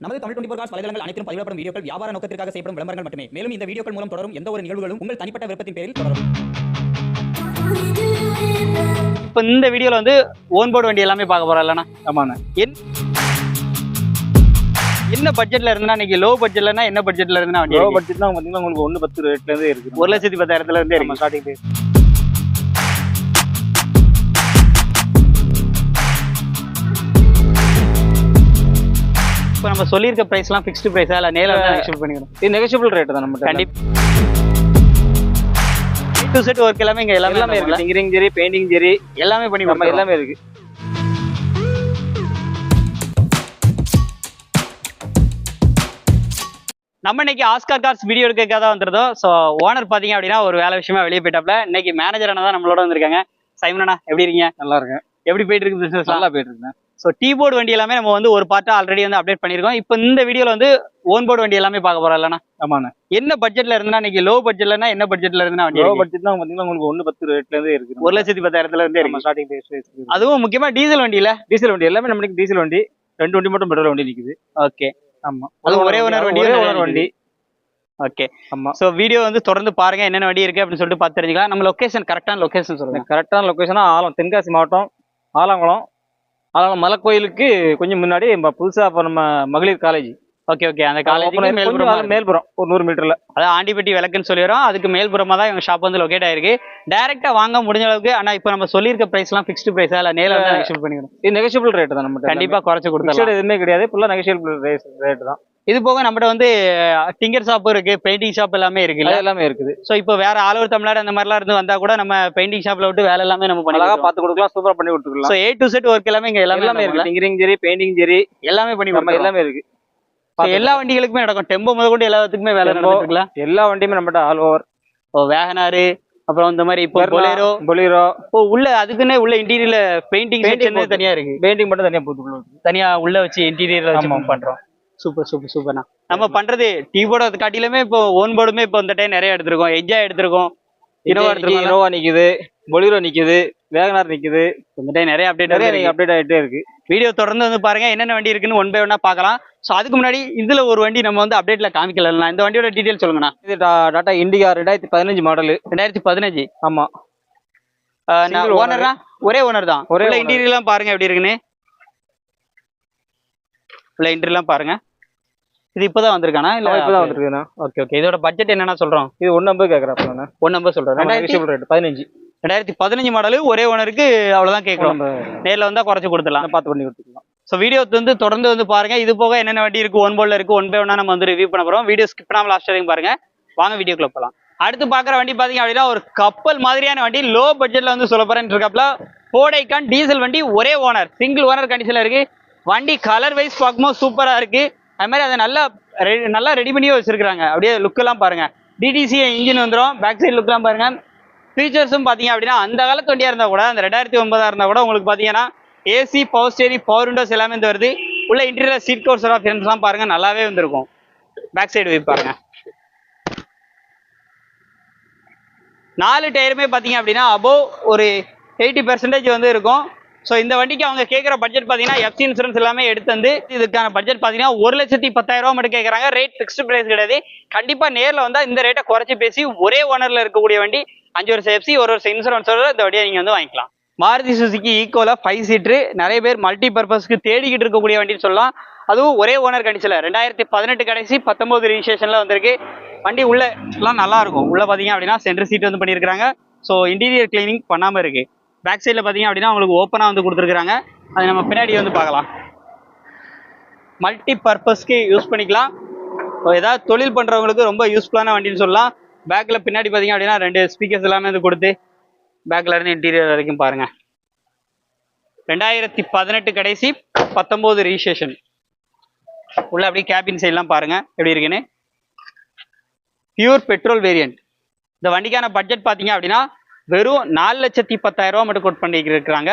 நமது Tamil twenty cos வலைதளங்கள் அனைத்தும் பதிவிடப்படும் வீடியோக்கள் வியாபார நோக்கத்திற்காக செய்யப்படும் விளம்பரங்கள் மட்டுமே. மேலும் இந்த வீடியோக்கள் மூலம் தொடரும் எந்த ஒரு நிகழ்வுகளும் உங்கள் தனிப்பட்ட விருப்பத்தின் பேரில் தொடரும். இப்போ இந்த வீடியோல வந்து ஓன் போர்டு வண்டி எல்லாமே பார்க்க போறோம் இல்லைண்ணா? ஆமாண்ணே. என் என்ன பட்ஜெட்ல இருந்தா இன்னைக்கு லோ பட்ஜெட்லனா என்ன பட்ஜெட்ல இருந்தா வண்டி லோ இருக்கு? பட்ஜெட் தான் பார்த்தீங்கன்னா உங்களுக்கு ஒன்று பத்து ரேட்ல இருந்து இருக்கு ஒரு லட்சத்தி பத்தாயிரத்துல இருந்தே இருக்கு ஸ்டார்டிங் இப்போ நம்ம சொல்லியிருக்க பிரைஸ்லாம் ஃபிக்ஸ்டு பிரைஸா இல்ல நேரில் வந்து எக்ஸ்பெக்ட் பண்ணிக்கிறோம் இது நெகஷியபிள் ரேட் தான் நம்ம கண்டிப்பா டு செட் ஒர்க் எல்லாமே இங்க எல்லாமே எல்லாமே இருக்கு. டிங்கரிங் ஜெரி பெயிண்டிங் ஜெரி எல்லாமே பண்ணி நம்ம. எல்லாமே இருக்கு. நம்ம இன்னைக்கு ஆஸ்கார் கார்ஸ் வீடியோ எடுக்கிறதுக்காக தான் வந்திருந்தோம். ஸோ ஓனர் பாத்தீங்க அப்படின்னா ஒரு வேலை விஷயமா வெளியே போயிட்டாப்ல. இன்னைக்கு மேனேஜர் அண்ணா தான் நம்மளோட வந்திருக்காங்க. சைமனா எப்படி இருக்கீங்க? நல்லா இருக்கேன். எப்படி போயிட்டு இருக்கு பிசினஸ் நல்லா போயிட்டு இருக்கேன் ஸோ டீ போர்டு வண்டி எல்லாமே நம்ம வந்து ஒரு பார்ட்டா ஆல்ரெடி வந்து அப்டேட் பண்ணியிருக்கோம். இப்போ இந்த வீடியோல வந்து ஓன் போர்டு வண்டி எல்லாமே பார்க்க போறோம் இல்லைண்ணா? ஆமாண்ணே. என்ன பட்ஜெட்ல இருந்தா இன்னைக்கு லோ பட்ஜெட்லனா என்ன பட்ஜெட்ல இருந்தா வண்டி லோ? பட்ஜெட் தான் பார்த்தீங்கன்னா உங்களுக்கு ஒன்று பத்து ரேட்ல இருந்து இருக்கு. ஒரு லட்சத்தி பத்தாயிரத்துல இருந்தே நம்ம ஸ்டார்டிங் பிரைஸ் அதுவும் முக்கியமா டீசல் வண்டியில? டீசல் வண்டி எல்லாமே நம்மளுக்கு டீசல் வண்டி. ரெண்டு வண்டி மட்டும் பெட்ரோல் வண்டி நிக்குது. ஓகே ஆமா. அது ஒரே ஓனர் வண்டி ஒரே ஓனர் வண்டி. ஓகே ஆமா. ஸோ வீடியோ வந்து தொடர்ந்து பாருங்க என்னென்ன வண்டி இருக்கு அப்படின்னு சொல்லிட்டு பார்த்து தெரிஞ்சுக்கலாம். நம்ம லொகேஷன் கரெக்டான லொகேஷன் சொல்லுங்க. கரெக்டான லொக்கேஷனா ஆலம் தென்காசி மாவட்டம் ஆலங்குளம் ஆலங்குளம் மலை கோயிலுக்கு கொஞ்சம் முன்னாடி நம்ம புதுசா இப்போ நம்ம மகளிர் காலேஜ் ஓகே ஓகே அந்த கொஞ்சம் மேல்புறமா மேல் மேல்புறம். ஒரு நூறு மீட்டர்ல அதாவது ஆண்டிப்பட்டி விளக்குன்னு சொல்லிடுறோம். அதுக்கு மேல்புறமா தான் இவங்க ஷாப் வந்து லொகேட் ஆயிருக்கு. டைரக்டா வாங்க முடிஞ்ச அளவுக்கு ஆனா இப்போ நம்ம சொல்லியிருக்க பிரைஸ்லாம் ஃபிக்ஸ்டு பிரைஸா இல்ல நேரில் எக்ஸ்பெக்ட் பண்ணிக்கணும் இது நெகஷியபிள் ரேட் தான் நம்ம கண்டிப்பா குறைச்சு ஃபிக்ஸட் எதுவுமே கிடையாது. ஃபுல்லா நெகஷியபிள் ரேட் தான். இது போக நம்மகிட்ட வந்து டிங்கர் ஷாப் இருக்கு பெயிண்டிங் ஷாப் எல்லாமே இருக்குல்ல அது எல்லாமே இருக்குது. ஸோ இப்போ வேற ஆல் ஓவர் தமிழ்நாடு அந்த மாதிரிலாம் இருந்து வந்தா கூட நம்ம பெயிண்டிங் ஷாப்ல விட்டு வேலை எல்லாமே நம்ம அழகா பண்ணி பார்த்து கொடுக்கலாம் சூப்பரா பண்ணி கொடுத்துக்கலாம். So A to Z work எல்லாமே இங்க எல்லாமே எல்லாமே இருக்கு. டிங்கரிங் ஜெரி பெயிண்டிங் ஜெரி எல்லாமே பண்ணி நம்ம எல்லாமே இருக்கு. எல்லா வண்டிகளுக்குமே நடக்கும். டெம்போ முதல் கொண்டு எல்லாத்துக்குமே வேலை. நடந்துருக்குல்ல எல்லா வண்டியுமே நம்மகிட்ட ஆல் ஓவர் இப்போ வேகனாரு அப்புறம் இந்த மாதிரி இப்போ பொலேரோ பொலிரோ இப்போ உள்ள அதுக்குன்னே உள்ள இன்டீரியர்ல பெயிண்டிங் போட்டு. தனியா இருக்கு. பெயிண்டிங் மட்டும் தனியா போட்டுக்கலாம் தனியா உள்ள வச்சு இன்டீரியர்ல வச்சு. பண்றோம். சூப்பர் சூப்பர் சூப்பர்ண்ணா நம்ம பண்றது டீ போர்டு காட்டிலுமே இப்போ ஓன் போர்டுமே இப்போ இந்த டைம் நிறைய எடுத்திருக்கோம். எஜ்ஜா எடுத்திருக்கோம். இனோவா எடுத்திருக்கோம் இனோவா நிக்குது. பொலிரோ நிக்குது. வேகனார் நிக்குது. இந்த டைம் நிறைய அப்டேட் நிறைய அப்டேட் ஆயிட்டே இருக்கு. வீடியோ தொடர்ந்து வந்து பாருங்க என்னென்ன வண்டி இருக்குன்னு ஒன் பை ஒன்னா பார்க்கலாம். ஸோ அதுக்கு முன்னாடி இதுல ஒரு வண்டி நம்ம வந்து அப்டேட்ல காமிக்கல இந்த வண்டியோட டீடைல் சொல்லுங்கண்ணா. இது டா- டாடா இண்டிகா ரெண்டாயிரத்தி பதினஞ்சு மாடலு ரெண்டாயிரத்தி பதினஞ்சு? ஆமா. Single owner. ஓனரா ஒரே ஓனர் தான். ஒரே. இன்டீரியர்லாம் பாருங்க எப்படி இருக்குன்னு. உள்ள இன்டீரியர்லாம் பாருங்க. இது இப்போதான் வந்திருக்கானா? இல்ல இப்பதான் வந்திருக்குண்ணா ஓகே ஓகே. இதோட பட்ஜெட் என்னன்னா சொல்றோம்? இது ஐம்பது கேக்குறப்ப நான் ஒன் நம்பர் சொல்றேன் ரெண்டாயிரத்தி ரேட் பதினஞ்சு. ரெண்டாயிரத்தி பதினஞ்சு மாடலு ஒரே ஓனருக்கு அவ்வளவுதான் கேட்குறோம். நேர்ல வந்தா குறைச்சு கொடுத்துடலாம். பார்த்து பண்ணி கொடுத்துக்கலாம். ஸோ வீடியோ வந்து தொடர்ந்து வந்து பாருங்க. இது போக என்னென்ன வண்டி இருக்கு ஒன் போர்டில் இருக்கு ஒன் பை ஒன்னா நம்ம வந்து ரிவ்யூ பண்ண போறோம். வீடியோ ஸ்கிப் பண்ணாம லாஸ்ட் வரைக்கும் பாருங்க. வாங்க வீடியோக்குள்ள போகலாம் அடுத்து பார்க்குற வண்டி பார்த்தீங்க அப்படின்னா ஒரு கப்பல் மாதிரியான வண்டி லோ பட்ஜெட்ல வந்து சொல்ல போறேன் இருக்கப்பல கோடைக்கான் டீசல் வண்டி ஒரே ஓனர் சிங்கிள் ஓனர் கண்டிஷன்ல இருக்கு. வண்டி கலர் வைஸ் பார்க்கும்போது சூப்பராக இருக்குது அது மாதிரி அதை நல்லா ரெடி நல்லா ரெடி பண்ணியே வச்சுருக்குறாங்க. அப்படியே லுக்கெல்லாம் பாருங்கள் டிடிசி இன்ஜின் வந்துடும் பேக் சைடு லுக்கெலாம் பாருங்கள் ஃபீச்சர்ஸும் பார்த்தீங்க அப்படின்னா அந்த காலத்து வண்டியாக இருந்தால் கூட அந்த ரெண்டாயிரத்தி ஒன்பதாக இருந்தால் கூட உங்களுக்கு பார்த்தீங்கன்னா AC power steering power windows எல்லாமே வந்து வருது. உள்ள இன்டீரியர் சீட் கோர்ஸ் ஆஃப் பாருங்கள் நல்லாவே வந்திருக்கும். பேக் சைடு போய் பாருங்கள் நாலு டயருமே பார்த்தீங்க அப்படின்னா அபோவ் ஒரு எயிட்டி பெர்சன்டேஜ் வந்து இருக்கும். ஸோ இந்த வண்டிக்கு அவங்க கேட்குற பட்ஜெட் பார்த்தீங்கன்னா எஃப்சி இன்சூரன்ஸ் எல்லாமே எடுத்து வந்து இதுக்கான பட்ஜெட் பார்த்தீங்கன்னா ஒரு லட்சத்தி பத்தாயிரம் ரூபா மட்டும் கேட்குறாங்க ரேட் ஃபிக்ஸ்டு ப்ரைஸ் கிடையாது. கண்டிப்பாக நேரில் வந்தால் இந்த ரேட்டை குறைச்சி பேசி ஒரே ஓனரில் இருக்கக்கூடிய வண்டி அஞ்சு வருஷம் எஃப்சி ஒரு வருஷம் இன்சூரன்ஸோட இந்த வண்டியை நீங்கள் வந்து வாங்கிக்கலாம். மாருதி சுசுக்கு ஈக்குவலாக ஃபைவ் சீட்ரு நிறைய பேர் மல்டி பர்பஸ்க்கு தேடிக்கிட்டு இருக்கக்கூடிய வண்டின்னு சொல்லலாம். அதுவும் ஒரே ஓனர் கண்டிச்சில் ரெண்டாயிரத்தி பதினெட்டு கடைசி பத்தொம்போது ரிஜிஸ்ட்ரேஷனில் வந்திருக்கு. வண்டி உள்ள எல்லாம் நல்லா இருக்கும். உள்ள பார்த்தீங்க அப்படின்னா சென்டர் சீட் வந்து பண்ணியிருக்காங்க ஸோ இன்டீரியர் கிளீனிங் பண்ணாமல் இருக்குது பேக் சைடில் பார்த்தீங்க அப்படின்னா உங்களுக்கு ஓப்பனாக வந்து கொடுத்துருக்குறாங்க. அது நம்ம பின்னாடி வந்து பார்க்கலாம். மல்டி பர்பஸ்க்கு யூஸ் பண்ணிக்கலாம் ஏதாவது தொழில் பண்ணுறவங்களுக்கு ரொம்ப யூஸ்ஃபுல்லான வண்டின்னு சொல்லலாம். பேக்கில் பின்னாடி பார்த்தீங்க அப்படின்னா ரெண்டு ஸ்பீக்கர்ஸ் எல்லாமே வந்து கொடுத்து பேக்கில் இருந்து இன்டீரியர் வரைக்கும் பாருங்கள் ரெண்டாயிரத்தி பதினெட்டு கடைசி பத்தொம்போது ரிஜிஸ்ட்ரேஷன் உள்ள அப்படியே கேபின் சைட்லாம் பாருங்கள் எப்படி இருக்குன்னு? பியூர் பெட்ரோல் வேரியன்ட் இந்த வண்டிக்கான பட்ஜெட் பார்த்தீங்க அப்படின்னா வெறும் நாலு லட்சத்தி பத்தாயிரம் ரூபா மட்டும் கோட் பண்ணியிருக்கிறாங்க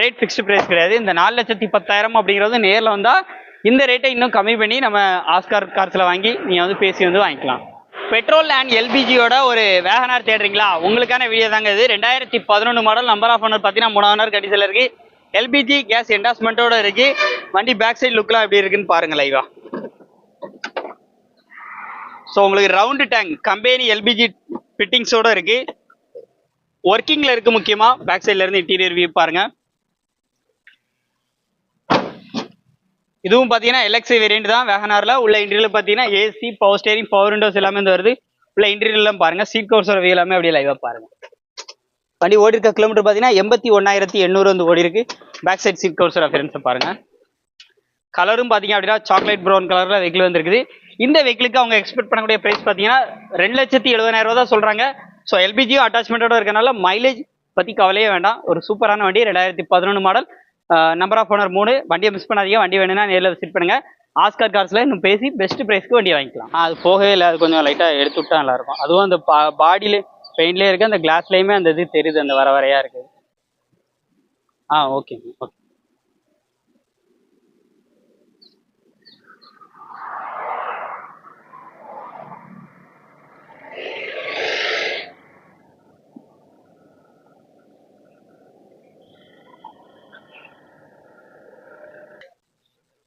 ரேட் ஃபிக்ஸ்டு ப்ரைஸ் கிடையாது. இந்த நாலு லட்சத்தி பத்தாயிரம் அப்படிங்கிறது நேரில் வந்தால் இந்த ரேட்டை இன்னும் கம்மி பண்ணி நம்ம ஆஸ்கார் கார்ஸில் வாங்கி நீங்கள் வந்து பேசி வந்து வாங்கிக்கலாம். பெட்ரோல் அண்ட் எல்பிஜியோட ஒரு வேகனார் தேடுறீங்களா? உங்களுக்கான வீடியோ தாங்க இது. ரெண்டாயிரத்தி பதினொன்று மாடல் நம்பர் ஆஃப் ஓனர் பார்த்தீங்கன்னா மூணு ஓனர் கடிசில் இருக்கு. எல்பிஜி கேஸ் என்டாஸ்மெண்ட்டோட இருக்கு. வண்டி பேக் சைடு லுக்லாம் எப்படி இருக்குன்னு பாருங்கள் லைவா ஸோ உங்களுக்கு ரவுண்டு டேங்க் கம்பெனி எல்பிஜி ஃபிட்டிங்ஸோட இருக்குது ஒர்க்கிங்ல இருக்கு முக்கியமா. பேக் சைட்ல இருந்து இன்டீரியர் வியூ பாருங்க. இதுவும் பார்த்தீங்கன்னா எல்எக்ஸி வேரியன்ட் தான். வேகனாரில் உள்ள இன்டீரியர் பார்த்தீங்கன்னா AC power steering power windows எல்லாமே வந்து வருது. உள்ள இன்டீரியர்லாம் பாருங்க. சீட் கவர்ஸோட வியூ எல்லாமே அப்படியே லைவாக பாருங்க. வண்டி ஓடி இருக்க கிலோமீட்டர் பார்த்தீங்கன்னா எண்பத்தி ஒன்னாயிரத்தி எண்ணூறு வந்து ஓடி இருக்கு. பேக் சைட் சீட் கவர்ஸோட அஃபரன்ஸை பாருங்க. கலரும் பார்த்தீங்க அப்படின்னா சாக்லேட் ப்ரௌன் கலரில் வெஹிக்கிள் வந்துருக்குது. இந்த வெஹிக்கிளுக்கு அவங்க எக்ஸ்பெக்ட் பண்ணக்கூடிய ப்ரைஸ் பார்த்தீங்கன்னா ரெண்டு லட்சத்தி எழுபதாயிரம் ரூபா தான் சொல்கிறாங்க ஸோ எல்பிஜியும் அட்டாச்மெண்ட்டோட இருக்கனால மைலேஜ் பற்றி கவலையே வேண்டாம். ஒரு சூப்பரான வண்டி ரெண்டாயிரத்தி பதினொன்று மாடல் நம்பர் ஆஃப் ஓனர் மூணு. வண்டியை மிஸ் பண்ணாதீங்க. வண்டி வேணும்னா நேரில் விசிட் பண்ணுங்கள் ஆஸ்கார் கார்ஸில் இன்னும் பேசி பெஸ்ட் ப்ரைஸ்க்கு வண்டி வாங்கிக்கலாம். அது போகவே இல்லை. அது கொஞ்சம் லைட்டாக எடுத்து விட்டா நல்லாயிருக்கும் அதுவும் அந்த பாடியில பெயிண்ட்லேயே இருக்குது அந்த கிளாஸ்லேயுமே அந்த இது தெரியுது. அந்த வர வரையாக இருக்குது ஆ ஓகே ஓகே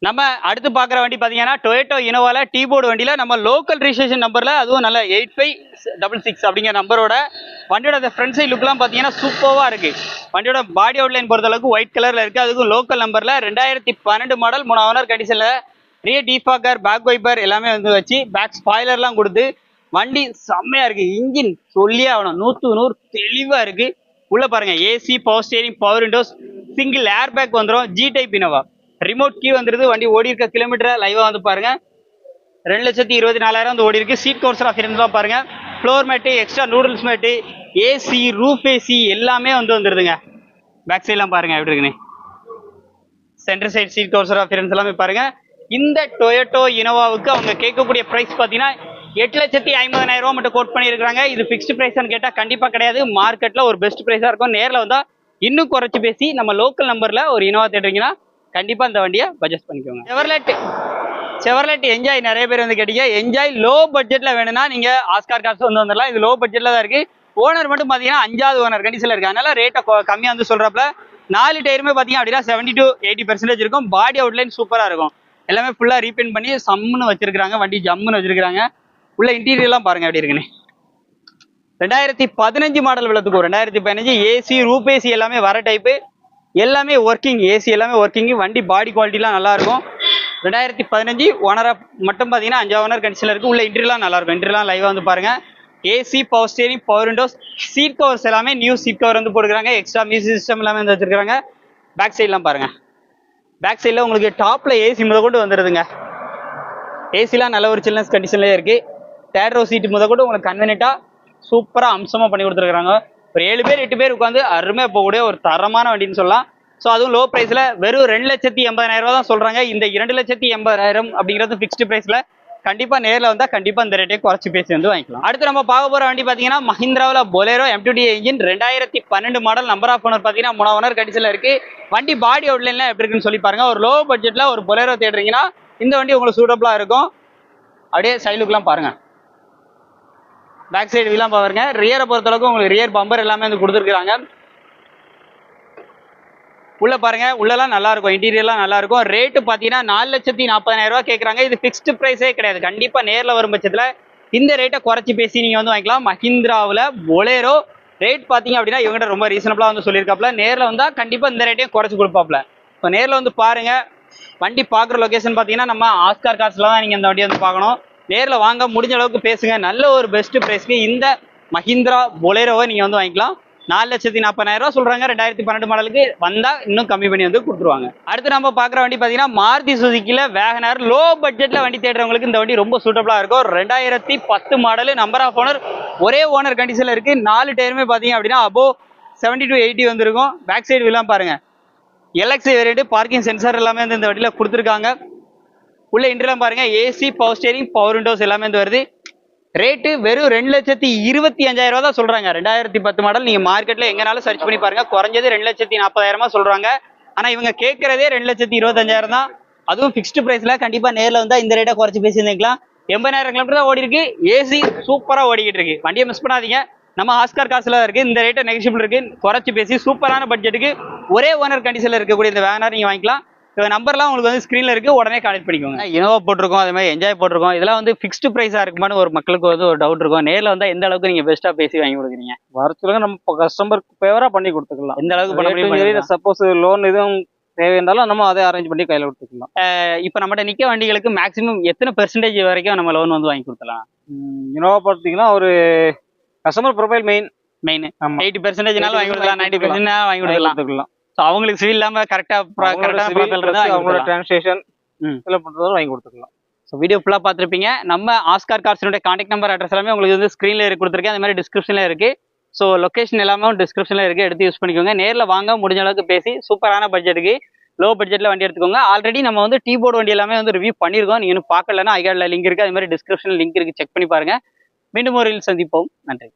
நம்ம அடுத்து பார்க்குற வண்டி பார்த்தீங்கன்னா டொயேட்டோ இனோவால டீ போர்டு வண்டியில் நம்ம லோக்கல் ரிஜிஸ்ட்ரேஷன் நம்பரில் அதுவும் நல்ல எயிட் ஃபைவ் டபுள் சிக்ஸ் அப்படிங்கிற நம்பரோட வண்டியோட அந்த ஃப்ரண்ட் சைட் லுக்லாம் பார்த்தீங்கன்னா சூப்பராக இருக்குது வண்டியோட பாடி அவுட்லைன் பொறுத்தளவுக்கு ஒயிட் கலரில் இருக்குது அதுக்கும் லோக்கல் நம்பரில் ரெண்டாயிரத்தி பன்னெண்டு மாடல் மூணு ஓனர் கண்டிஷனில் ரியர் டீஃபாக்கர் பேக் வைப்பர் எல்லாமே வந்து வச்சு பேக் ஸ்பாய்லர்லாம் கொடுத்து வண்டி செம்மையாக இருக்குது இன்ஜின் சொல்லியே ஆகணும். நூற்று நூறு தெளிவாக இருக்குது உள்ளே பாருங்கள் AC power steering power windows single air bag வந்துடும் G type Innova remote key வந்துருது. வண்டி ஓடி இருக்க கிலோமீட்டர் லைவா வந்து பாருங்க. ரெண்டு லட்சத்தி இருபத்தி நாலாயிரம் வந்து ஓடி இருக்கு. சீட் கவுன்சில் ஆஃப் இருந்தா பாருங்க. Floor mat extra noodles mat AC roof AC எல்லாமே வந்து வந்துருதுங்க. பேக் சைட்லாம் பாருங்க. எப்படி இருக்குன்னு? சென்டர் சைட் சீட் கவுன்சில் ஆஃப் எல்லாமே பாருங்க. இந்த டொயோட்டோ இனோவாவுக்கு அவங்க கேட்கக்கூடிய ப்ரைஸ் பார்த்தீங்கன்னா எட்டு லட்சத்தி ஐம்பதாயிரம் ரூபா மட்டும் கோட் பண்ணியிருக்காங்க இது ஃபிக்ஸ்டு ப்ரைஸ்னு கேட்டால் கண்டிப்பாக கிடையாது. மார்க்கெட்டில் ஒரு பெஸ்ட் ப்ரைஸாக இருக்கும். நேரில் வந்தால் இன்னும் குறைச்சி பேசி நம்ம லோக்கல் நம்பரில் ஒரு இனோவா தேடுறீங்கன்னா கண்டிப்பாக இந்த வண்டியை பட்ஜெட் பண்ணிக்கோங்க. செவர்லெட் செவர்லெட் என்ஜாய் நிறைய பேர் வந்து கேட்டீங்க. என்ஜாய் லோ பட்ஜெட்டில் வேணும்னா நீங்கள் ஆஸ்கார் கார்ஸ் வந்து வந்துடலாம். இது லோ பட்ஜெட்டில் தான் இருக்குது ஓனர் மட்டும் பார்த்தீங்கன்னா அஞ்சாவது ஓனர் கண்டிஷனில் இருக்குது அதனால் ரேட்டை கம்மியாக வந்து சொல்கிறப்பல நாலு டயருமே பார்த்தீங்க அப்படின்னா செவன்டி டு எயிட்டி பர்சன்டேஜ் இருக்கும். பாடி அவுட்லைன் சூப்பராக இருக்கும். எல்லாமே ஃபுல்லாக ரீபெயிண்ட் பண்ணி சம்முன்னு வச்சிருக்காங்க வண்டி ஜம்முன்னு வச்சிருக்காங்க உள்ள இன்டீரியர்லாம் பாருங்க எப்படி இருக்குன்னு. ரெண்டாயிரத்தி பதினஞ்சு மாடல் விளத்துக்கும் ரெண்டாயிரத்தி பதினஞ்சு ஏசி ரூப் ஏசி எல்லாமே வர டைப்பு எல்லாமே ஒர்க்கிங் ஏசி எல்லாமே ஒர்க்கிங் வண்டி பாடி குவாலிட்டிலாம் நல்லாயிருக்கும். ரெண்டாயிரத்தி பதினஞ்சு ஓனராக மட்டும் பார்த்தீங்கன்னா அஞ்சா ஓனர் கண்டிஷனில் இருக்குது உள்ள இன்ட்ரிலாம் நல்லாயிருக்கும். இன்ட்ரிலாம் லைவாக வந்து பாருங்கள் AC power steering power windows seat covers எல்லாமே நியூ சீட் கவர் வந்து போட்டுக்கிறாங்க. எக்ஸ்ட்ரா மியூசிக் சிஸ்டம் எல்லாமே வந்து வச்சுருக்காங்க. பேக் சைட்லாம் பாருங்கள் பேக் சைடில் உங்களுக்கு டாப்பில் ஏசி முத கொண்டு வந்துடுதுங்க ஏசிலாம் நல்ல ஒரு சில்னஸ் கண்டிஷன்லேயே இருக்குது தேர்ட் ரோ சீட்டு முத கொண்டு உங்களுக்கு கன்வீனியட்டாக சூப்பராக அம்சமாக பண்ணி கொடுத்துருக்குறாங்க. ஒரு ஏழு பேர் எட்டு பேர் உட்காந்து அருமையாக போகக்கூடிய ஒரு தரமான வண்டின்னு சொல்லலாம். ஸோ அதுவும் லோ ப்ரைஸில் வெறும் ரெண்டு லட்சத்தி எண்பதாயிரம் ரூபா தான் சொல்கிறாங்க இந்த இரண்டு லட்சத்தி எண்பதாயிரம் அப்படிங்கிறது ஃபிக்ஸ்டு ப்ரைஸில் கண்டிப்பாக நேரில் வந்தால் கண்டிப்பாக இந்த ரேட்டே குறைச்சி பேசி வந்து வாங்கிக்கலாம். அடுத்து நம்ம பார்க்க போகிற வண்டி பார்த்தீங்கன்னா மஹிந்திராவில் பொலேரோ எம்டிடி இன்ஜின் ரெண்டாயிரத்தி பன்னெண்டு மாடல் நம்பர் ஆஃப் ஓனர் பார்த்தீங்கன்னா மூணு ஓனர் கண்டிஷனில் இருக்குது வண்டி பாடி அவுட்லைன்லாம் எப்படி இருக்குன்னு சொல்லி பாருங்கள் ஒரு லோ பட்ஜெட்டில் ஒரு பொலேரோ தேடுறீங்கன்னா இந்த வண்டி உங்களுக்கு சூட்டபுளாக இருக்கும். அப்படியே சைலுக்குலாம் பாருங்கள் பேக் சைடு வீலாம் பாருங்க. ரியரை பொறுத்தளவுக்கு உங்களுக்கு ரியர் பம்பர் எல்லாமே வந்து கொடுத்துருக்காங்க உள்ள பாருங்க. உள்ளலாம் நல்லா இருக்கும் இன்டீரியர்லாம் நல்லா இருக்கும் ரேட்டு பார்த்தீங்கன்னா நாலு லட்சத்தி நாற்பதாயிரம் ரூபா கேட்குறாங்க. இது ஃபிக்ஸ்டு ப்ரைஸே கிடையாது. கண்டிப்பாக நேரில் வரும் பட்சத்தில் இந்த ரேட்டை குறைச்சி பேசி நீங்கள் வந்து வாங்கிக்கலாம். மஹிந்திராவில் ஒலேரோ ரேட் பார்த்தீங்க அப்படின்னா இவங்ககிட்ட ரொம்ப ரீசனபிளாக வந்து சொல்லியிருக்காப்புல. நேரில் வந்தால் கண்டிப்பாக இந்த ரேட்டையும் குறைச்சி கொடுப்பாப்ல இப்போ நேரில் வந்து பாருங்க. வண்டி பார்க்குற லொக்கேஷன் பார்த்தீங்கன்னா நம்ம ஆஸ்கார் கார்ஸில் தான் நீங்கள் இந்த வண்டியை வந்து பார்க்கணும். நேரில் வாங்க முடிஞ்ச அளவுக்கு பேசுங்க. நல்ல ஒரு பெஸ்ட் ப்ரைஸ்க்கு இந்த மஹிந்திரா பொலேரோவை நீங்கள் வந்து வாங்கிக்கலாம். நாலு லட்சத்தி நாற்பதாயிரம் ரூபா சொல்றாங்க. ரெண்டாயிரத்தி பன்னெண்டு மாடலுக்கு வந்தா இன்னும் கம்மி பண்ணி வந்து கொடுத்துருவாங்க. அடுத்து நம்ம பார்க்குற வண்டி பார்த்தீங்கன்னா மாருதி சுசுக்கியில் வேகனார் லோ பட்ஜெட்ல வண்டி தேடுறவங்களுக்கு இந்த வண்டி ரொம்ப சூட்டபிளா இருக்கும். ரெண்டாயிரத்தி பத்து மாடலு நம்பர் ஆஃப் ஓனர் ஒரே ஓனர் கண்டிஷன்ல இருக்கு. நாலு டயருமே பார்த்தீங்க அப்படின்னா அபோ செவன்டி டு எயிட்டி வந்திருக்கும். பேக் சைடு விலாம் பாருங்க எல்எக்ஸி வேரியண்ட் பார்க்கிங் சென்சார் எல்லாமே வந்து இந்த வண்டியில் கொடுத்துருக்காங்க. உள்ள இன்டர்லாம் பாருங்க. AC power steering power windows எல்லாமே வந்து வருது. ரேட்டு வெறும் ரெண்டு லட்சத்தி இருபத்தி அஞ்சாயிரம் ரூபா தான் சொல்றாங்க. ரெண்டாயிரத்தி பத்து மாடல் நீங்க மார்க்கெட்ல எங்கனாலும் சர்ச் பண்ணி பாருங்க. குறைஞ்சது ரெண்டு லட்சத்தி நாற்பதாயிரமா சொல்றாங்க. ஆனா இவங்க கேட்கறதே ரெண்டு லட்சத்தி இருபத்தஞ்சாயிரம் தான். அதுவும் ஃபிக்ஸ்டு பிரைஸ்ல கண்டிப்பா நேர்ல வந்தா இந்த ரேட்டை குறைச்சு பேசியிருந்துக்கலாம். எண்பதாயிரம் கிலோமீட்டர் தான் ஓடி இருக்கு ஏசி சூப்பரா ஓடிக்கிட்டு இருக்கு. வண்டியை மிஸ் பண்ணாதீங்க. நம்ம ஆஸ்கார் காசுல இருக்கு. இந்த ரேட்டை நெகிஷிபிள் இருக்கு. குறைச்சு பேசி சூப்பரான பட்ஜெட்டுக்கு ஒரே ஓனர் கண்டிஷன்ல இருக்கக்கூடிய இந்த வேனர் நீங்க வாங்கிக்கலாம். நம்பர்லாம் உங்களுக்கு வந்து ஸ்க்ரீனில் இருக்கு. உடனே கான்டெக்ட் பண்ணிக்கோங்க. இனோவா போட்டிருக்கோம் அதே மாதிரி என்ஜாய் போட்டிருக்கோம். இதெல்லாம் வந்து ஃபிக்ஸ்டு ப்ரைஸாக இருக்குமான்னு ஒரு மக்களுக்கு வந்து ஒரு டவுட் இருக்கும். நேரில் வந்தால் எந்த அளவுக்கு நீங்கள் பெஸ்ட்டாக பேசி வாங்கி கொடுக்குறீங்க? வர சொல்லுங்க நம்ம கஸ்டமருக்கு ஃபேவரா பண்ணி கொடுத்துக்கலாம். எந்த அளவுக்கு பண்ண முடியும் சப்போஸ் லோன் எதுவும் தேவை இருந்தாலும் நம்ம அதை அரேஞ்ச் பண்ணி கையில கொடுத்துக்கலாம். இப்போ நம்மகிட்ட நிற்க வண்டிகளுக்கு மேக்ஸிமம் எத்தனை பெர்சன்டேஜ் வரைக்கும் நம்ம லோன் வந்து வாங்கி கொடுத்தலாம்? இனோவா பார்த்தீங்கன்னா ஒரு customer profile main main eighty பெர்சன்டேஜ்னாலும் வாங்கி கொடுக்கலாம் நைன்டி பெர்சன்ட் வாங்கி கொடுக்கலாம் அவங்களுக்கு சிவில் இல்லாமல் கரெக்டாக அவங்களோட டிரான்ஸ்லேஷன். இதெல்லாம் வாங்கி கொடுத்துக்கலாம். ஸோ வீடியோ ஃபுல்லாக பார்த்துருப்பீங்க. நம்ம ஆஸ்கார் கார்ஸினுடைய காண்டாக்ட் நம்பர் அட்ரஸ் எல்லாமே உங்களுக்கு வந்து ஸ்க்ரீனில் கொடுத்துருக்கேன். அதே மாதிரி டிஸ்கிரிப்ஷனில் இருக்குது ஸோ லொக்கேஷன் எல்லாமே டிஸ்கிரிப்ஷனில் இருக்குது எடுத்து யூஸ் பண்ணிக்கோங்க. நேரில் வாங்க முடிஞ்ச அளவுக்கு பேசி சூப்பரான பட்ஜெட்டுக்கு லோ பட்ஜெட்டில் வண்டி எடுத்துக்கோங்க. ஆல்ரெடி நம்ம வந்து டீ போர்டு வண்டி எல்லாமே வந்து ரிவ்யூ பண்ணியிருக்கோம் நீங்கள் இன்னும் பார்க்கலன்னா ஐகார்டில் லிங்க் இருக்குது அதே மாதிரி டிஸ்கிரிப்ஷனில் லிங்க் இருக்குது செக் பண்ணி பாருங்கள் மீண்டும் ஒரு சந்திப்போம். நன்றி.